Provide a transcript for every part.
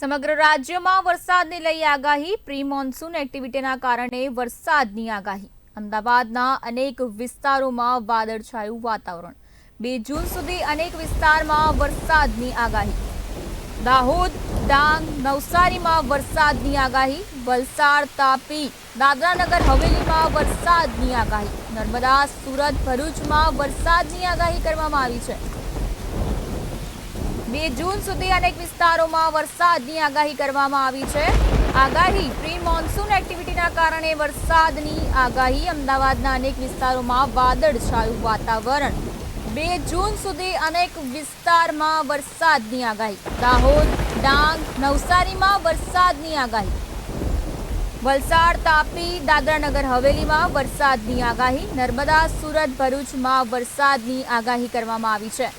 સમગ્ર રાજ્યમાં વરસાદને લઈ આગાહી. પ્રી મોન્સૂન એક્ટિવિટીના કારણે વરસાદની આગાહી. અમદાવાદના અનેક વિસ્તારોમાં વાદળછાયું વાતાવરણ. બે જૂન સુધી અનેક વિસ્તારમાં વરસાદની આગાહી. દાહોદ, ડાંગ, નવસારીમાં વરસાદની આગાહી. વલસાડ, તાપી, દાદરાનગર, હવેલીમાં વરસાદની આગાહી. નર્મદા, સુરત, ભરૂચમાં વરસાદની આગાહી કરવામાં આવી છે. બે જૂન સુધી અનેક વિસ્તારોમાં વરસાદની આગાહી કરવામાં આવી છે. આગાહી પ્રી મોન્સૂન એક્ટિવિટીના કારણે વરસાદની આગાહી અમદાવાદના અનેક વિસ્તારોમાં વાદળછાયું વાતાવરણ. બે જૂન સુધી અનેક વિસ્તારમાં વરસાદની આગાહી. દાહોદ, ડાંગ, નવસારીમાં વરસાદની આગાહી. વલસાડ, તાપી, દાદરાનગર, હવેલીમાં વરસાદની આગાહી. નર્મદા, સુરત, ભરૂચમાં વરસાદની આગાહી કરવામાં આવી છે.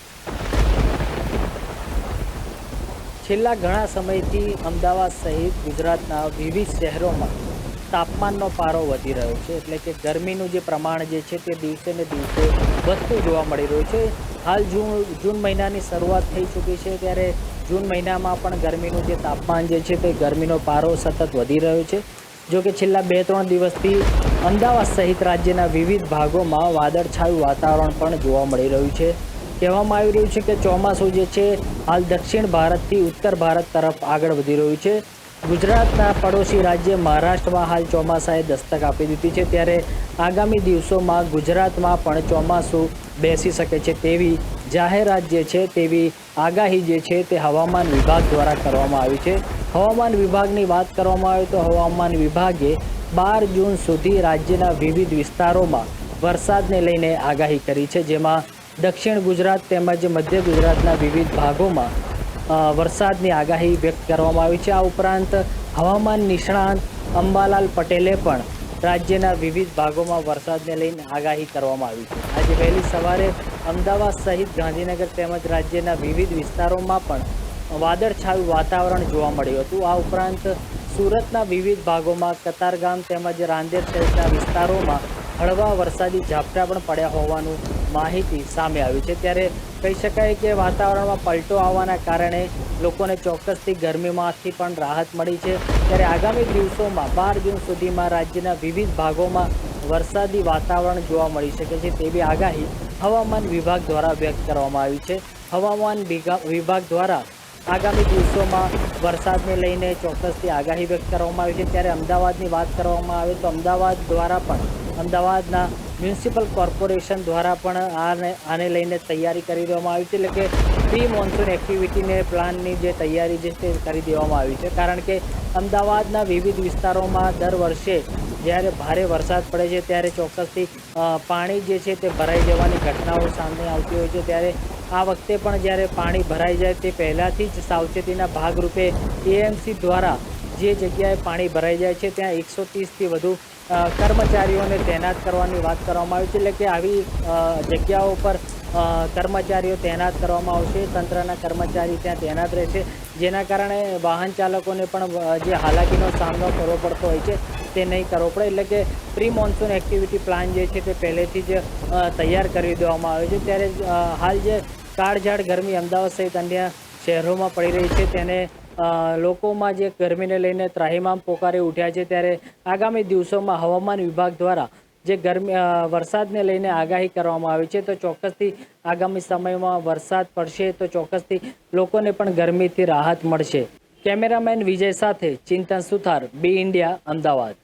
છેલ્લા ઘણા સમયથી અમદાવાદ સહિત ગુજરાતના વિવિધ શહેરોમાં તાપમાનનો પારો વધી રહ્યો છે. એટલે કે ગરમીનું જે પ્રમાણ જે છે તે દિવસે ને દિવસે વધતું જોવા મળી રહ્યું છે. હાલ જૂન જૂન મહિનાની શરૂઆત થઈ ચૂકી છે ત્યારે જૂન મહિનામાં પણ ગરમીનું જે તાપમાન જે છે તે ગરમીનો પારો સતત વધી રહ્યો છે. જો કે છેલ્લા બે, ત્રણ દિવસથી અમદાવાદ સહિત રાજ્યના વિવિધ ભાગોમાં વાદળછાયું વાતાવરણ પણ જોવા મળી રહ્યું છે. કહેવામાં આવી રહ્યું છે કે ચોમાસું જે છે, હાલ દક્ષિણ ભારતથી ઉત્તર ભારત તરફ આગળ વધી રહ્યું છે. ગુજરાતના પડોશી રાજ્ય મહારાષ્ટ્રમાં હાલ ચોમાસાએ દસ્તક આપી દીધી છે. ત્યારે આગામી દિવસોમાં ગુજરાતમાં પણ ચોમાસું બેસી શકે છે તેવી જાહેરાત જે છે, તેવી આગાહી જે છે તે હવામાન વિભાગ દ્વારા કરવામાં આવી છે. હવામાન વિભાગની વાત કરવામાં આવે તો હવામાન વિભાગે બાર જૂન સુધી રાજ્યના વિવિધ વિસ્તારોમાં વરસાદને લઈને આગાહી કરી છે. જેમાં દક્ષિણ ગુજરાત તેમજ મધ્ય ગુજરાતના વિવિધ ભાગોમાં વરસાદની આગાહી વ્યક્ત કરવામાં આવી છે. આ ઉપરાંત હવામાન નિષ્ણાંત અંબાલાલ પટેલે પણ રાજ્યના વિવિધ ભાગોમાં વરસાદને લઈને આગાહી કરવામાં આવી છે. આજે વહેલી સવારે અમદાવાદ સહિત ગાંધીનગર તેમજ રાજ્યના વિવિધ વિસ્તારોમાં પણ વાદળછાયું વાતાવરણ જોવા મળ્યું હતું. આ ઉપરાંત સુરતના વિવિધ ભાગોમાં કતારગામ તેમજ રાંદેર સહિતના વિસ્તારોમાં હળવા વરસાદી ઝાપટા પણ પડ્યા હોવાનું માહિતી સામે આવી છે. ત્યારે કહી શકાય કે વાતાવરણમાં પલટો આવવાના કારણે લોકોને ચોક્કસથી ગરમીમાંથી પણ રાહત મળી છે. ત્યારે આગામી દિવસોમાં બાર જૂન સુધીમાં રાજ્યના વિવિધ ભાગોમાં વરસાદી વાતાવરણ જોવા મળી શકે છે તેવી આગાહી હવામાન વિભાગ દ્વારા વ્યક્ત કરવામાં આવી છે. હવામાન વિભાગ દ્વારા આગામી દિવસોમાં વરસાદને લઈને ચોક્કસથી આગાહી વ્યક્ત કરવામાં આવી છે. ત્યારે અમદાવાદની વાત કરવામાં આવે તો અમદાવાદ દ્વારા પણ, અમદાવાદના મ્યુનિસિપલ કોર્પોરેશન દ્વારા પણ આને આને લઈને તૈયારી કરી દેવામાં આવી છે. એટલે કે પ્રી મોન્સૂન એક્ટિવિટીને, પ્લાનની જે તૈયારી છે તે કરી દેવામાં આવી છે. કારણ કે અમદાવાદના વિવિધ વિસ્તારોમાં દર વર્ષે જ્યારે ભારે વરસાદ પડે છે, ત્યારે ચોક્કસથી પાણી જે છે તે ભરાઈ જવાની ઘટનાઓ સામે આવતી હોય છે. ત્યારે આ વખતે પણ જ્યારે પાણી ભરાઈ જાય તે પહેલાંથી જ સાવચેતીના ભાગરૂપે એએમસી દ્વારા જે જગ્યાએ પાણી ભરાઈ જાય છે ત્યાં એકસો ત્રીસથી વધુ કર્મચારીઓને તૈનાત કરવાની વાત કરવામાં આવી છે. એટલે કે આવી જગ્યાઓ પર કર્મચારીઓ તૈનાત કરવામાં આવશે. તંત્રના કર્મચારી ત્યાં તૈનાત રહેશે. જેના કારણે વાહન ચાલકોને પણ જે હાલાકીનો સામનો કરવો પડતો હોય છે તે નહીં કરવો પડે. એટલે કે પ્રી મોન્સૂન એક્ટિવિટી પ્લાન જે છે તે પહેલેથી જ તૈયાર કરી દેવામાં આવે છે. ત્યારે હાલ જે કાળઝાળ ગરમી અમદાવાદ સહિત અન્ય શહેરોમાં પડી રહી છે. તેને લોકોમાં જે ગરમીને લઈને ત્રાહિમામ પોકારી ઉઠ્યા છે ત્યારે આગામી દિવસોમાં હવામાન વિભાગ દ્વારા જે ગરમી વરસાદને લઈને આગાહી કરવામાં આવી છે, તો ચોક્કસથી આગામી સમયમાં વરસાદ પડશે તો ચોક્કસથી લોકોને પણ ગરમીથી રાહત મળશે. કેમેરામેન વિજય સાથે ચિંતન સુથાર, બી ઇન્ડિયા, અમદાવાદ.